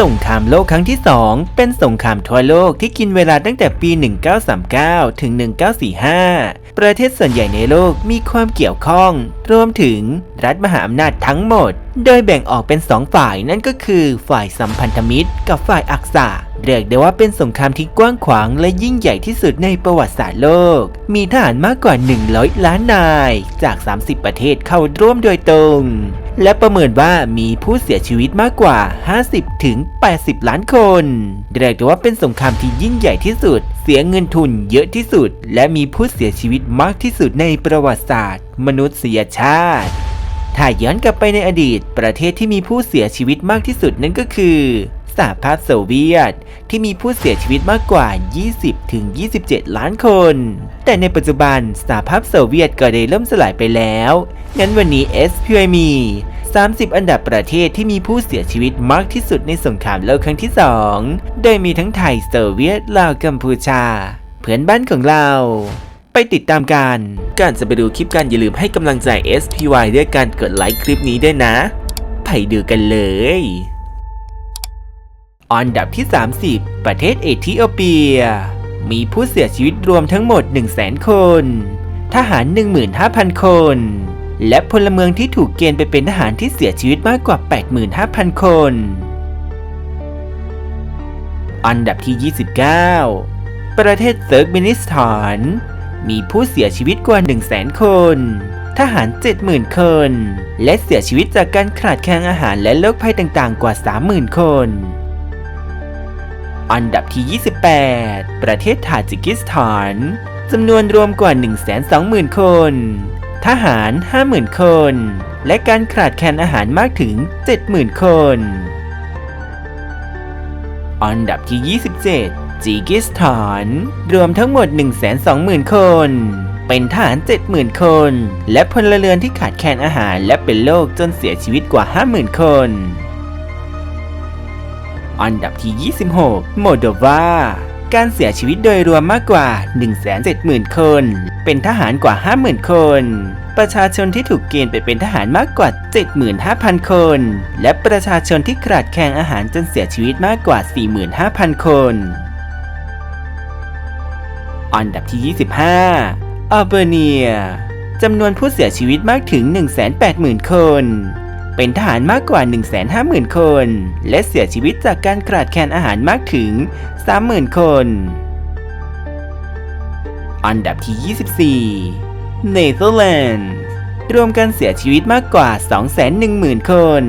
สงครามโลกครั้งที่ 2 เป็นสงครามทั่วโลกที่กินเวลาตั้งแต่ปี 1939 ถึง 1945 ประเทศส่วนใหญ่ในโลกมีความเกี่ยวข้อง รวมถึงรัฐมหาอำนาจทั้งหมด โดยแบ่งออกเป็นสองฝ่ายนั่นก็คือฝ่ายสัมพันธมิตรกับฝ่ายอักษะ เรียกได้ว่าเป็นสงครามที่กว้างขวางและยิ่งใหญ่ที่สุดในประวัติศาสตร์โลก มีทหารมากกว่า 100 ล้านนาย จาก 30 ประเทศเข้าร่วมโดยตรง และประเมินว่ามีผู้เสียชีวิตมากกว่า 50 ถึง 80 ล้านคน เรียกได้ว่าเป็นสงครามที่ยิ่งใหญ่ที่สุด เสียเงินทุนเยอะที่สุด และมีผู้เสียชีวิตมากที่สุดในประวัติศาสตร์ มนุษยชาติถ้าย้อนกลับไปในอดีต ประเทศที่มีผู้เสียชีวิตมากที่สุดนั่นก็คือ สหภาพโซเวียต ที่มีผู้เสียชีวิตมากกว่า 20ถึง27 ล้านคน แต่ในปัจจุบันสหภาพโซเวียตก็ได้เริ่มสลายไปแล้ว งั้นวันนี้ SPI มี30 อันดับประเทศที่มีผู้เสียชีวิตมากที่สุดในสงครามโลกครั้งที่ 2 โดยมีทั้งไทยโซเวียตลาวกัมพูชา เพื่อนบ้านของเราไปติดตามกันก่อนจะไปดูคลิปกันอย่าลืมให้กำลังใจ SPY ด้วยการกดไลค์คลิปนี้ด้วยนะ ไปดูกันเลย อันดับที่ 30 ประเทศเอธิโอเปีย มีผู้เสียชีวิตรวมทั้งหมด 1 0 0 0 0คน ทหาร 15,000 คน และพลเมืองที่ถูกเกณฑ์ไปเป็นทหารที่เสียชีวิตมากกว่า 85,000 คน อันดับที่ 29 ประเทศเซิร์กมินิสถาน มีผู้เสียชีวิตกว่า 100,000 คน ทหาร 70,000 คน และเสียชีวิตจากการขาดแคลนอาหารและโรคภัยต่างๆ กว่า 30,000 คน อันดับที่ 28 ประเทศทาจิกิสถานจำนวนรวมกว่า 120,000 คน ทหาร 50,000 คน และการขาดแคลนอาหารมากถึง 70,000 คน อันดับที่ 27 จีกิสถาน รวมทั้งหมด 120,000 คน เป็นทหาร 70,000 คน และพลเรือนที่ขาดแคลนอาหารและเป็นโรคจนเสียชีวิตกว่า 50,000 คน อันดับที่ 26 โมโดวาการเสียชีวิตโดยรวมมากกว่า 170,000 คน เป็นทหารกว่า 50,000 คน ประชาชนที่ถูกเกณฑ์ไปเป็นทหารมากกว่า 75,000 คน และประชาชนที่ขาดแคลนอาหารจนเสียชีวิตมากกว่า 45,000 คน อันดับที่ 25 อัลเบเนียจำนวนผู้เสียชีวิตมากถึง 180,000 คน เป็นทหารมากกว่า 150,000 คน และเสียชีวิตจากการขาดแคลนอาหารมากถึง 30,000 คน อันดับที่ 24 เนเธอร์แลนด์รวมกันเสียชีวิตมากกว่า 210,000 คน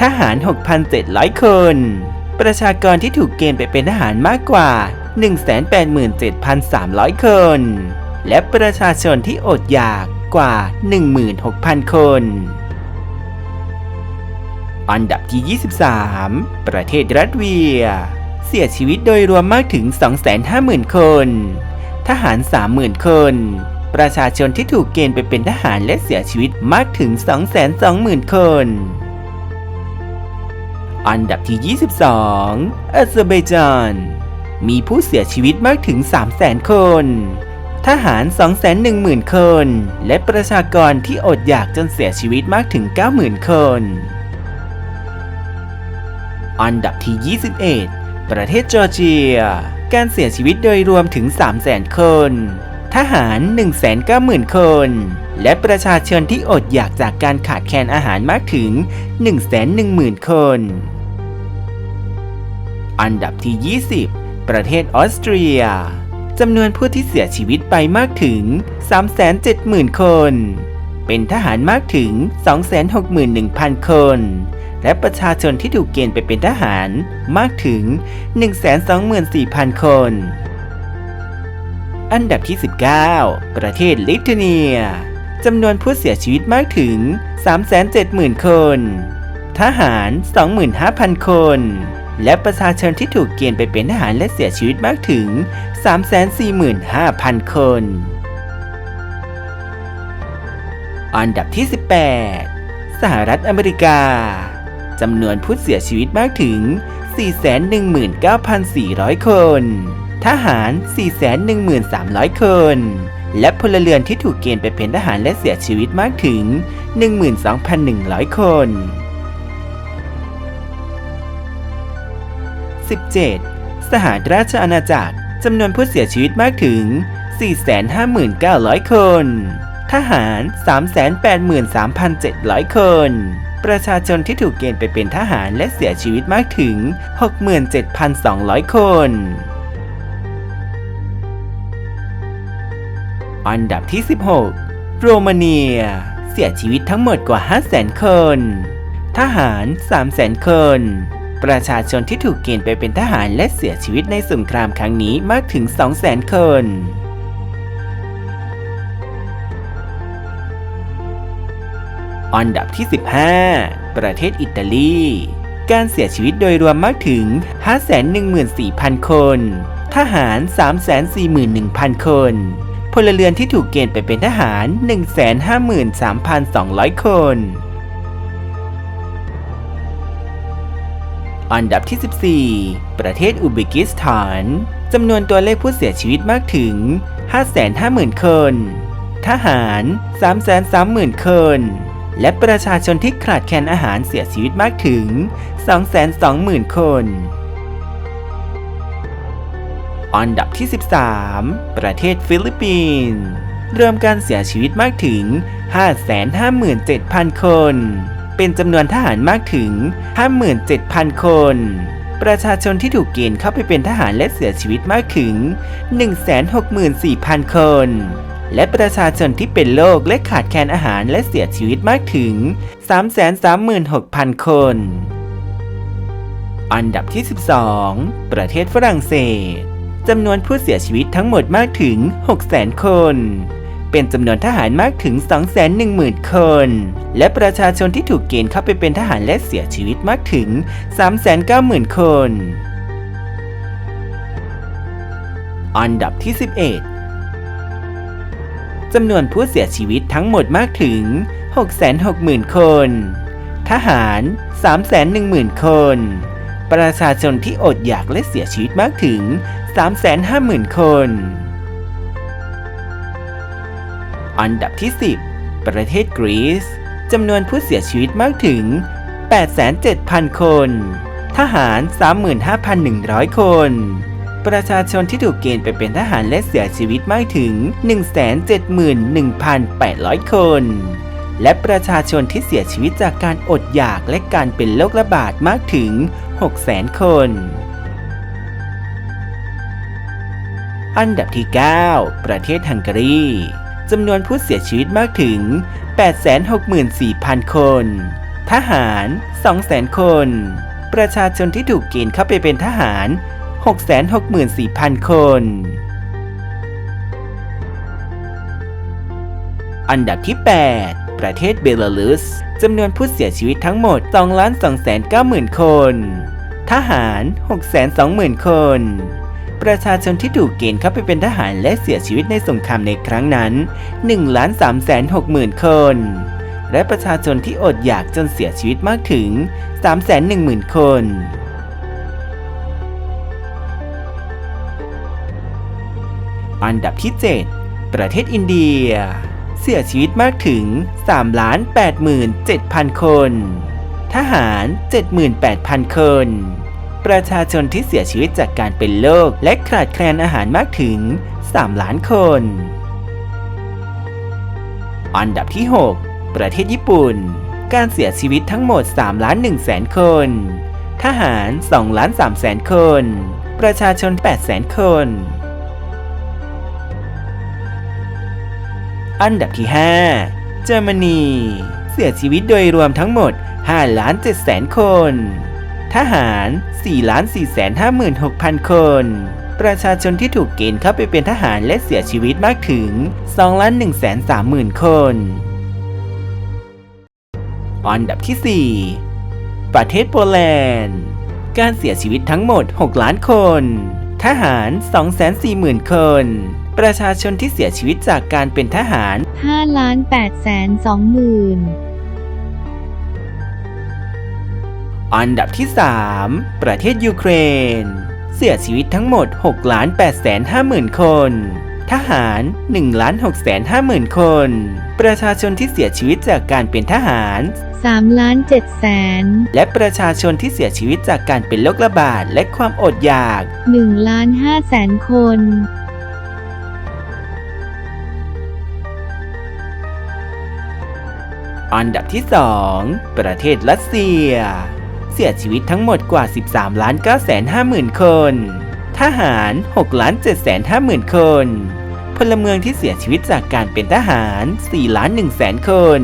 ทหาร 6,700 คน ประชากรที่ถูกเกณฑ์ไปเป็นทหารมากกว่า 187,300 คน และประชาชนที่อดอยากกว่า 16,000 คน อันดับที่ 23 ประเทศรัสเวีย เสียชีวิตโดยรวมมากถึง 250,000 คน ทหาร 30,000 คน ประชาชนที่ถูกเกณฑ์ไปเป็นทหารและเสียชีวิตมากถึง 220,000 คน อันดับที่ 22อาเซอร์ไบจาน มีผู้เสียชีวิตมากถึง 300,000 คน ทหาร 210,000 คน และประชากรที่อดอยากจนเสียชีวิตมากถึง 90,000 คน อันดับที่ 21 ประเทศจอร์เจีย การเสียชีวิตโดยรวมถึง 300,000 คน ทหาร 190,000 คน และประชาชนที่อดอยากจากการขาดแคลนอาหารมากถึง 110,000 คน อันดับที่ 20 ประเทศออสเตรียจำนวนผู้ที่เสียชีวิตไปมากถึง 370,000 คน เป็นทหารมากถึง 261,000 คน และประชาชนที่ถูกเกณฑ์ไปเป็นทหารมากถึง 124,000 คน อันดับที่ 19 ประเทศลิทัวเนียจำนวนผู้เสียชีวิตมากถึง 370,000 คน ทหาร 25,000 คน และประชาชนที่ถูกเกณฑ์ไปเป็นทหารและเสียชีวิตมากถึง 345,000 คน อันดับที่ 18 สหรัฐอเมริกา จำนวนผู้เสียชีวิตมากถึง 419,400 คน ทหาร 413,300 คน และพลเรือนที่ถูกเกณฑ์ไปเป็นทหารและเสียชีวิตมากถึง 12,100 คน 17. สหราชอาณาจักรจำนวนผู้เสียชีวิตมากถึง 459,000 คน ทหาร 383,700 คน ประชาชนที่ถูกเกณฑ์ไปเป็นทหารและเสียชีวิตมากถึง 67,200 คน อันดับที่ 16 โรมาเนีย เสียชีวิตทั้งหมดกว่า 500,000 คน ทหาร 300,000 คน ประชาชนที่ถูกเกณฑ์ไปเป็นทหารและเสียชีวิตในสงครามครั้งนี้มากถึง 200,000 คน อันดับที่ 15 ประเทศอิตาลี การเสียชีวิตโดยรวมมากถึง 514,000 คน ทหาร 341,000 คน พลเรือนที่ถูกเกณฑ์ไปเป็นทหาร 153,200 คน อันดับที่ 14 ประเทศอุซเบกิสถาน จำนวนตัวเลขผู้เสียชีวิตมากถึง 550,000 คน ทหาร 330,000 คน และประชาชนที่ขาดแคลนอาหารเสียชีวิตมากถึง 220,000 คน อันดับที่ 13 ประเทศฟิลิปปินส์รวมการเสียชีวิตมากถึง 557,000 คน เป็นจำนวนทหารมากถึง 57,000 คน ประชาชนที่ถูกเกณฑ์เข้าไปเป็นทหารและเสียชีวิตมากถึง 164,000 คน และประชาชนที่เป็นโรคและขาดแคลนอาหารและเสียชีวิตมากถึง 336,000 คน อันดับที่ 12 ประเทศฝรั่งเศสจำนวนผู้เสียชีวิตทั้งหมดมากถึง 600,000 คน เป็นจำนวนทหารมากถึง 210,000 คน และประชาชนที่ถูกเกณฑ์เข้าไปเป็นทหารและเสียชีวิตมากถึง 390,000 คน อันดับที่ 11 จำนวนผู้เสียชีวิตทั้งหมดมากถึง 660,000 คน ทหาร 310,000 คน ประชาชนที่อดอยากและเสียชีวิตมากถึง 350,000 คน อันดับที่ 10 ประเทศกรีซจำนวนผู้เสียชีวิตมากถึง 8,700,000คน ทหาร 35,100 คน ประชาชนที่ถูกเกณฑ์ไปเป็นทหารและเสียชีวิตมากถึง 171,800 คน และประชาชนที่เสียชีวิตจากการอดอยากและการเป็นโรคระบาดมากถึง 600,000 คน อันดับที่ 9 ประเทศฮังการีจำนวนผู้เสียชีวิตมากถึง 864,000 คน ทหาร 200,000 คน ประชาชนที่ถูกเกณฑ์เข้าไปเป็นทหาร 664,000 คน อันดับที่ 8 ประเทศเบลารุสจำนวนผู้เสียชีวิตทั้งหมด 2,290,000 คน ทหาร 620,000 คน ประชาชนที่ถูกเกณฑ์เข้าไปเป็นทหารและเสียชีวิตในสงครามในครั้งนั้น 1,360,000 คน และประชาชนที่อดอยากจนเสียชีวิตมากถึง 310,000 คน อันดับที่ 7 ประเทศอินเดีย เสียชีวิตมากถึง 3,87,000 คน ทหาร 78,000 คน ประชาชนที่เสียชีวิตจากการเป็นโรคและขาดแคลนอาหารมากถึง 3 ล้านคน อันดับที่ 6 ประเทศญี่ปุ่น การเสียชีวิตทั้งหมด 3 ล้าน1แสนคน ทหาร2ล้าน3แสนคน ประชาชน8แสนคน อันดับที่ 5 เยอรมนี เสียชีวิตโดยรวมทั้งหมด 5 ล้าน7แสนคน ทหาร 4 ล้าน4แสน56,000 คน ประชาชนที่ถูกเกณฑ์เข้าไปเป็นทหารและเสียชีวิตมากถึง 2 ล้าน1แสน30,000 คน อันดับที่ 4 ประเทศโปแลนด์ การเสียชีวิตทั้งหมด 6 ล้านคน ทหาร 240,000 คน ประชาชนที่เสียชีวิตจากการเป็นทหาร 5 ล้าน8แสน2หมื่นอันดับที่ 3 ประเทศยูเครน เสียชีวิตทั้งหมด6ล้าน8แสน50,000คนททหาร1ล้าน6แสน5หมื่นคน ประชาชนที่เสียชีวิตจากการเป็นทหาร3ล้าน7แสนและประชาชนที่เสียชีวิตจากการเป็นโรคระบาดและความอดอยาก1ล้าน5แสนคน อันดับที่ 2 ประเทศรัสเซีย เสียชีวิตทั้งหมดกว่า 13ล้าน9แสน5หมื่นคน ทหาร6ล้าน7แสน5หมื่นคน พลเมืองที่เสียชีวิตจากการเป็นทหาร4ล้าน1แสนคน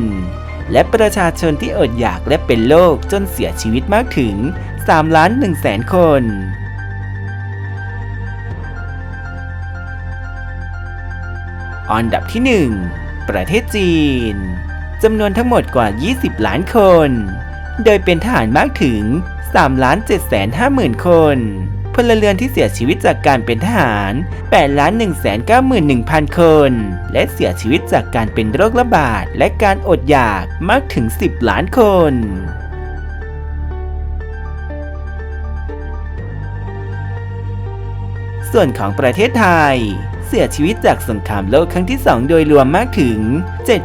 และประชาชนที่อดอยากและเป็นโรคจนเสียชีวิตมากถึง3ล้าน1แสนคนอันดับที่ 1 ประเทศจีน จำนวนทั้งหมดกว่า 20 ล้านคน โดยเป็นทหารมากถึง 3 ล้าน7แสน5หมื่นคน พลเรือนที่เสียชีวิตจากการเป็นทหาร8ล้าน1แสน9หมื่น1พันคน และเสียชีวิตจากการเป็นโรคระบาดและการอดอยากมากถึง 10 ล้านคนส่วนของประเทศไทย สียชีวิตจากสงครามโลกครั้งที่ 2 โดยรวมมากถึง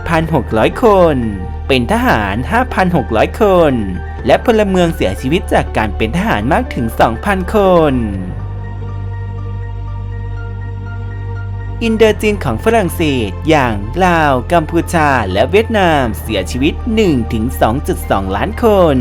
7,600 คน เป็นทหาร 5,600 คน และพลเมืองเสียชีวิตจากการเป็นทหารมากถึง 2,000 คนอินเดอร์จีนของฝรั่งเศส อย่างลาว กัมพูชา และเวียดนามเสียชีวิต 1-2.2 ล้านคน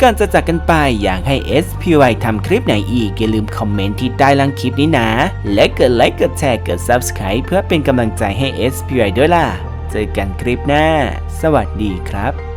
ก่อนจะจากกันไปอยากให้ SPY ทำคลิปไหนอีก อย่าลืมคอมเมนต์ที่ใต้ล่างคลิปนี้นะ และกดไลค์กดแชร์กด Subscribe เพื่อเป็นกำลังใจให้ SPY ด้วยล่ะ เจอกันคลิปหน้า สวัสดีครับ